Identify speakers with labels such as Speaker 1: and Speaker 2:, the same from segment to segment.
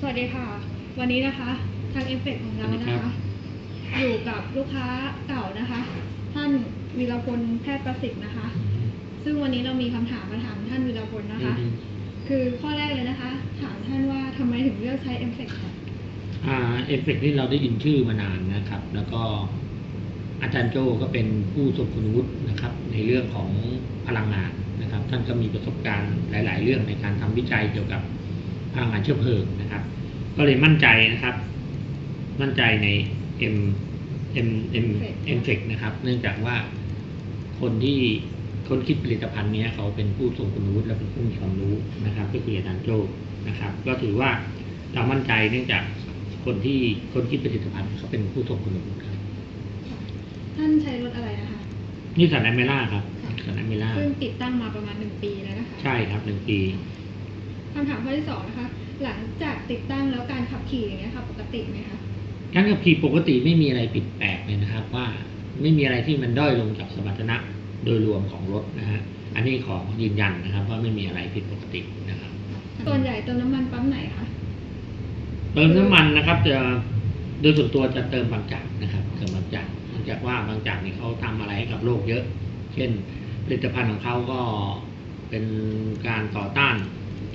Speaker 1: สวัสดีค่ะ วันนี้นะคะ ทางเอฟเฟกของเรา
Speaker 2: สวัสดี
Speaker 1: นะ
Speaker 2: ครั
Speaker 1: คะ
Speaker 2: บ
Speaker 1: อยู่กับลูกค้าเก่านะคะ ท่านวีรพลแพทย์ประสิทธิ์นะคะ ซึ่งวันนี้เรามีคำถามมาถามท่านวีรพลนะคะ
Speaker 2: อืม
Speaker 1: คือข้อแรกเลยนะคะ ถามท่านว่าทำไมถึงเลือกใช้เอฟเฟกค่ะ
Speaker 2: อ่าเอฟเฟกต์ที่เราได้ยินชื่อมานานนะครับ แล้วก็อาจารย์โจก็เป็นผู้ทรงคุณวุฒินะครับ ในเรื่องของพลังงานนะครับ ท่านก็มีประสบการณ์หลาย ๆ เรื่องในการทำวิจัยเกี่ยวกับ พลังงานเชื้อเพลิงนะครับ ก็เลยมั่นใจนะครับ มั่นใจใน M M M M f e c นะครับ เนื่องจากว่าคนที่คนคิดผลิตภัณฑ์เนี้ยเขาเป็นผู้ทรงคุณวุฒิและเป็นผู้มีความรู้นะครับ ก็คืออาจารย์โจนะครับ ก็ถือว่าเรามั่นใจเนื่องจากคนที่คนคิดผลิตภัณฑ์เขาเป็นผู้ทรงคุณวุฒิครับ
Speaker 1: ท่านใช้รถอะไรนะคะ
Speaker 2: นี่สันแอมเมล่าครับ
Speaker 1: ค่ะ
Speaker 2: สันแอมเมล่า
Speaker 1: ซึ่งติดตั้งมาประมาณหนึ่งปีแล้วนะคะ
Speaker 2: ใช่ครับหนึ่งปี
Speaker 1: คำถามข้อที่สองนะคะ หลังจากติดตั้งแล้วการขับขี่อย่างเงี้ยค่ะ ปกติไหมคะ
Speaker 2: การขับขี่ปกติไม่มีอะไรผิดแปลกเลยนะครับ ว่าไม่มีอะไรที่มันด้อยลงจากสมรรถนะโดยรวมของรถนะฮะ อันนี้ขอยืนยันนะครับ ว่าไม่มีอะไรผิดปกตินะครับ
Speaker 1: ส่วนใหญ่เติมน้ำมันปั๊มไหนคะ
Speaker 2: เติมน้ำมันนะครับจะโดยส่วนตัวจะเติมบางจากนะครับ เติมบางจากเนื่องจากว่าบางจากนี่เขาทำอะไรให้กับโลกเยอะ เช่น ผลิตภัณฑ์ของเขาก็เป็นการต่อต้าน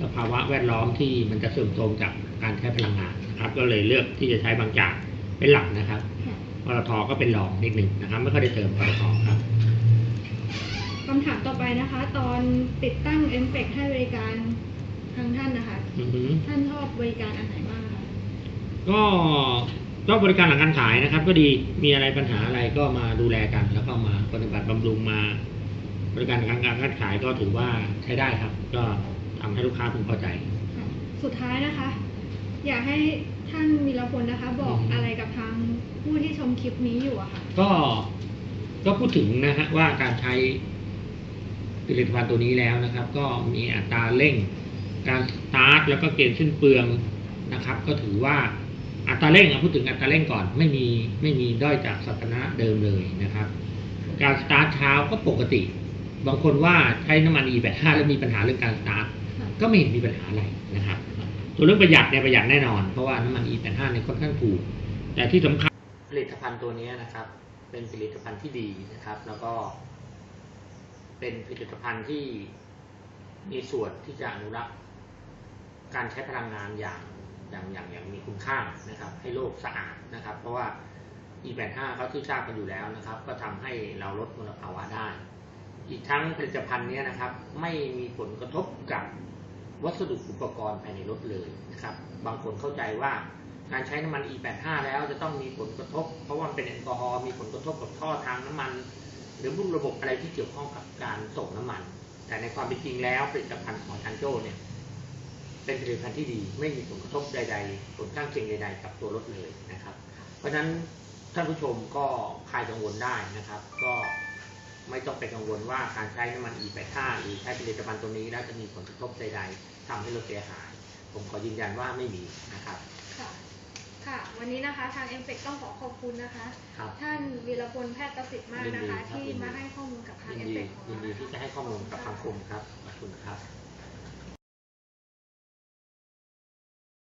Speaker 2: สภาวะแวดล้อมที่มันจะเสื่อมโทรมจากการใช้พลังงานนะครับ ก็เลยเลือกที่จะใช้บางจากเป็นหลักนะครับ
Speaker 1: ค่ะ
Speaker 2: ปตทก็เป็นรองนิดหนึ่งนะครับ ไม่ค่อยได้เติมปตทครับ
Speaker 1: คำถามต่อไปนะคะ ตอนติดตั้งเอฟเฟกให้บริการทางท่านนะคะ
Speaker 2: อือฮึ
Speaker 1: ท่านชอบบริการอันไหนบ้างคะ
Speaker 2: ก็ก็บริการหลังการขายนะครับ ก็ดีมีอะไรปัญหาอะไรก็มาดูแลกัน แล้วก็มาปฏิบัติบำรุงมา บริการหลังการขายก็ถือว่าใช้ได้ครับ ก็ ทำให้ลูกค้าพึงพอใจ
Speaker 1: ค่ะสุดท้ายนะคะ อยากให้ท่านวีรพลนะคะ บอก
Speaker 2: อืม
Speaker 1: อะไรกับทางผู้ที่ชมคลิปนี้อยู่อะค่ะ
Speaker 2: ก็ก็พูดถึงนะฮะว่าการใช้ผลิตภัณฑ์ตัวนี้แล้วนะครับ ก็มีอัตราเร่ง การสตาร์ทแล้วก็เกณฑ์สิ้นเปลืองนะครับ ก็ถือว่าอัตราเร่งเอาพูดถึงอัตราเร่งก่อนไม่มีไม่มีด้อยจากสถานะเดิมเลยนะครับ การสตาร์ทเช้าก็ปกติ บางคนว่าใช้น้ำมัน E85 แล้วมีปัญหาเรื่องการสตาร์ท
Speaker 1: ค่ะ
Speaker 2: ก็ไม่เห็นมีปัญหาอะไรนะครับส่วนเรื่องประหยัดเนี่ยประหยัดแน่นอน เพราะว่าน้ำมัน E85 เนี่ยค่อนข้างถูก แต่ที่สำคัญผลิตภัณฑ์ตัวนี้นะครับ เป็นผลิตภัณฑ์ที่ดีนะครับ แล้วก็ เป็นผลิตภัณฑ์ที่มีส่วนที่จะอนุรักษ์ การใช้พลังงานอย่างอย่างอย่างอย่างมีคุณค่านะครับ ให้โลกสะอาดนะครับ เพราะว่า E85 เขาที่ทราบกันอยู่แล้วนะครับ ก็ทำให้เราลดมลภาวะได้ อีกทั้งผลิตภัณฑ์เนี้นะครับ ไม่มีผลกระทบกับ วัสดุอุปกรณ์ภายในรถเลยนะครับ บางคนเข้าใจว่าการใช้น้ำมัน E85 แล้วจะต้องมีผลกระทบ เพราะว่ามันเป็นแอลกอฮอล์มีผลกระทบกับท่อทางน้ำมัน หรือพวกระบบอะไรที่เกี่ยวข้องกับการส่งน้ำมัน แต่ในความเป็นจริงแล้วผลิตภัณฑ์ของทันโจเนี่ยเป็นผลิตภัณฑ์ที่ดี ไม่มีผลกระทบใด ๆ ผลข้างเคียงใด ๆ กับตัวรถเลยนะครับ เพราะฉะนั้นท่านผู้ชมก็คลายกังวลได้นะครับ ก็ ไม่ต้องไปกังวลว่าการใช้น้ำมัน E85 หรือใช้ผลิตภัณฑ์ตัวนี้แล้วจะมีผลกระทบใดๆทำให้รถเสียหาย ผมขอยืนยันว่าไม่มีนะครับ
Speaker 1: ค่ะค่ะ วันนี้นะคะทางเอฟเฟกต้องขอขอบคุณนะคะ
Speaker 2: ครับ
Speaker 1: ท่านวีรพลแพทย์ประสิทธิ์มากนะคะ
Speaker 2: ยินดีครับ
Speaker 1: ที่
Speaker 2: ยินดี
Speaker 1: มาให้ข้อมูลกับทาง
Speaker 2: ยิน
Speaker 1: เอฟ
Speaker 2: ดี
Speaker 1: เฟกของ
Speaker 2: ยิน
Speaker 1: เรา
Speaker 2: ดี
Speaker 1: นะ
Speaker 2: ที่
Speaker 1: คะ
Speaker 2: จะให้ข้อมูลกับสังคมครับขอบคุณครับ